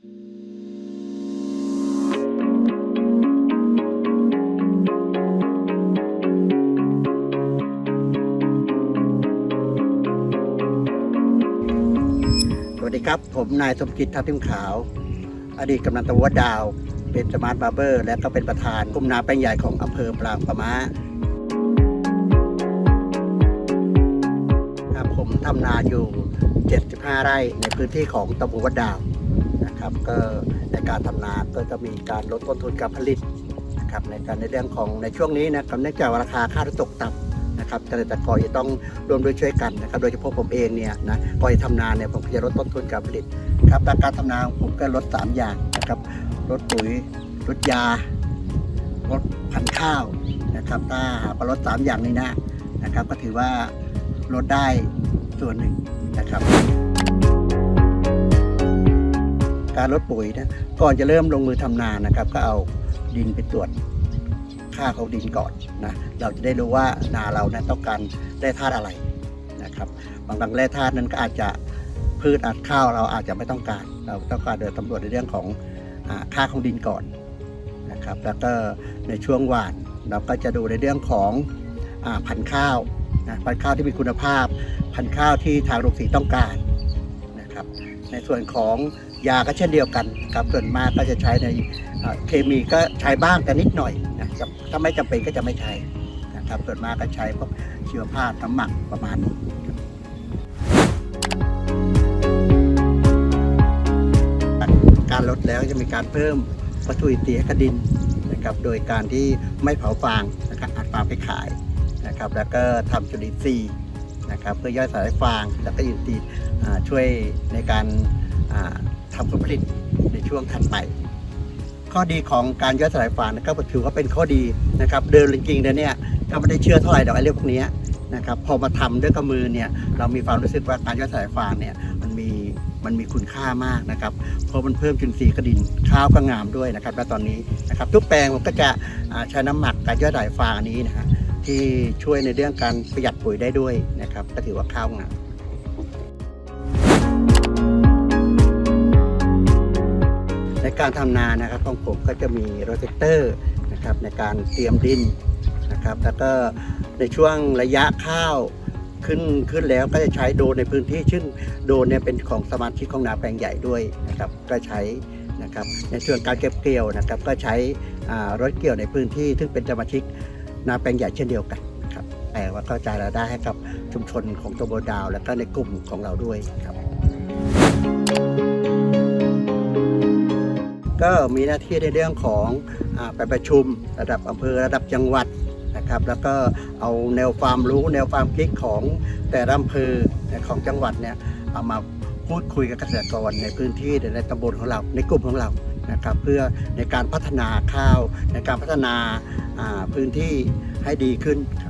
สวัสดีครับ ผมนายสมคิดทัพทิมขาว อดีตกำนันตำบลวัดดาว เป็นสมาร์ทบาร์เบอร์ และก็เป็นประธานกลุ่มนาแปลงใหญ่ของอำเภอปรางประมาครับผมทำนาอยู่ 75 ไร่ในพื้นที่ของตำบลวัดดาว นะครับก็ในการทำนาก็จะมีการลดต้นทุนการผลิตนะครับในการในเรื่องของในช่วงนี้นะครับเนื่องจากราคาข้าวตกต่ำนะครับเกษตรกรจะต้องร่วมด้วยช่วยกันนะครับ โดยเฉพาะผมเองเนี่ยนะก่อนจะทำนาเนี่ยผมจะลดต้นทุนการผลิตครับแต่การทำนาผมก็ลดสามอย่างนะครับลดปุ๋ยลดยาลดพันธุ์ข้าวนะครับถ้าหากลดสามอย่างนี้นะนะครับ ก็ถือว่าลดได้ส่วนหนึ่งนะครับ การลดปุ๋ยนะก่อนจะเริ่มลงมือทำนานะครับ ก็เอาดินไปตรวจค่าของดินก่อนนะเราจะได้รู้ว่านาเรานะต้องการแร่ธาตุอะไรนะครับ บางบางแร่ธาตุนั้นก็อาจจะพืชอาจข้าวเราอาจจะไม่ต้องการ เราต้องการเดินสำรวจในเรื่องของอค่าของดินก่อนนะครับ แล้วก็ในช่วงหว่านเราก็จะดูในเรื่องของอพันธุ์ข้าวนะพันธุ์ข้าวที่มีคุณภาพ พันธุ์ข้าวที่ทางโรงสีต้องการนะครับ ในส่วนของ ยาก็เช่นเดียวกันครับส่วนมากก็จะใช้ในเคมีก็ใช้บ้างแต่นิดหน่อยนะครับถ้าไม่จำเป็นก็จะไม่ใช้นะครับส่วนมากก็ใช้พวกชีวภาพน้ำหมักประมาณนี้การลดแล้วจะมีการเพิ่มวัตถุอินทรีย์ให้กับดินนะครับโดยการที่ไม่เผาฟางนะครับอัดฟางไปขายนะครับ แล้วก็ทำจุลินทรีย์นะครับเพื่อย่อยสลายฟางแล้วก็อินทรีย์ช่วยในการ อ่าทำผลผลิตในช่วงถัดไป ข้อดีของการย่อยสลายฟางนะครับถือว่าเป็นข้อดีนะครับเดินจริงๆเนี่ยก็ไม่ได้เชื่อเท่าไหร่ดอกไอ้เรื่องพวกนี้นะครับพอมาทำด้วยกับมือเนี่ยเรามีความรู้สึกว่าการย่อยสลายฟางเนี่ยมันมีมันมีคุณค่ามากนะครับ เพราะมันเพิ่มจุลินทรีย์กระดินข้าวก็งามด้วยนะครับและตอนนี้นะครับทุกแปลงผมก็จะใช้น้ำหมักการย่อยสลายฟางอันนี้นะฮะที่ช่วยในเรื่องการประหยัดปุ๋ยได้ด้วยนะครับก็ถือว่าข้าวงาม ในการทำนานะครับของผมก็จะมีโรเทคเตอร์นะครับในการเตรียมดินนะครับ แล้วก็ในช่วงระยะข้าวขึ้นขึ้นแล้วก็จะใช้โดนในพื้นที่ซึ่งโดนเนี่ยเป็นของสมาชิกของนาแปลงใหญ่ด้วยนะครับก็ใช้นะครับในส่วนการเก็บเกี่ยวนะครับ ก็ใช้รถเกี่ยวในพื้นที่ ซึ่งเป็นสมาชิกนาแปลงใหญ่เช่นเดียวกันครับแต่ว่าก็จ่ายรายได้ให้กับชุมชนของตำบดาว แล้วก็ในกลุ่มของเราด้วยครับ ก็มีหน้าที่ในเรื่องของอไปประชุมระดับอำเภอระดับจังหวัดนะครับแล้วก็เอาแนวความรู้แนวความคิดของแต่ละอำเภอของจังหวัดเนี่ยเอามาพูดคุยกับเกษตรกรในพื้นที่ในตำบลของเรา ในกลุ่มของเรานะครับเพื่อในการพัฒนาข้าวในการพัฒนาอ่าพื้นที่ให้ดีขึ้นครับ